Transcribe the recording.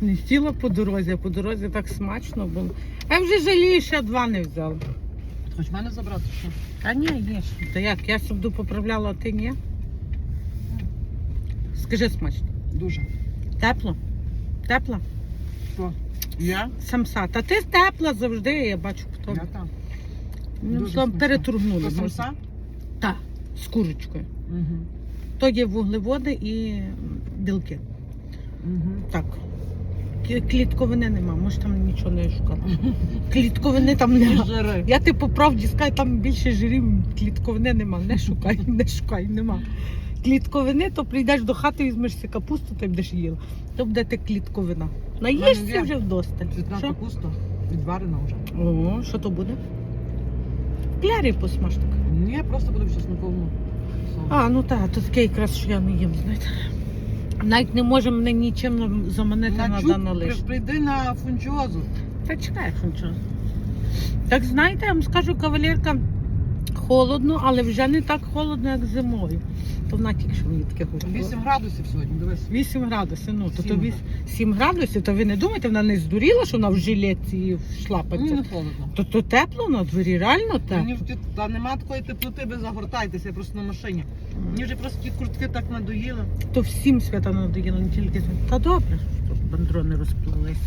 Не сіла по дорозі, а по дорозі так смачно було. Я вже жалію, що я два не взяла. Хоч мене забрати, що? А ні, є ж. Та як, я собду поправляла, а ти ні? Скажи смачно. Дуже. Тепло? Тепло? Що? Я? Самса. Та ти тепла завжди, я бачу по тобі. Я там. Ну, дуже словом, смачно. То самса? Так, з курочкою. Угу. То є вуглеводи і білки. Угу. Так. Клітковини нема, може там нічого не шукати. Клітковини там нема. Жири. Я ти по правді скажу, там більше жирів, клітковини нема. Не шукай, не шукай, нема. Клітковини, то прийдеш до хати, візьмеш си капусту, ти будеш їла. То буде ти клітковина. Наїшся вже вдосталь. Цвітна Що? капуста. Відварена вже. О, що то буде? Клярі посмаж так. Ні, просто буду в чесноковому. А, ну так, то таке якраз, що я не їм, знаєте. Навіть не може мене нічим заманити на, на дану чуб, лиш. прийди на фунчозу. Та чекай, що. Так знаєте, я вам скажу, кавалерка, холодно, але вже не так холодно, як зимою. То вона тільки що мені таке говорила. 8 градусів сьогодні, дивись. 8 градусів, ну, то, то Сім. 8, 7 градусів, то ви не думаєте, вона не здуріла, що вона в жилетці і в Мені шлапанці. не холодно. То, то тепло на дворі, реально Мені тепло. в ті- та нема такої теплоти, ви загортайтеся, я просто на машині. Мені вже просто ті куртки так надоїли. То всім свята надоїло, не тільки. Та добре, що бандрони розплилися.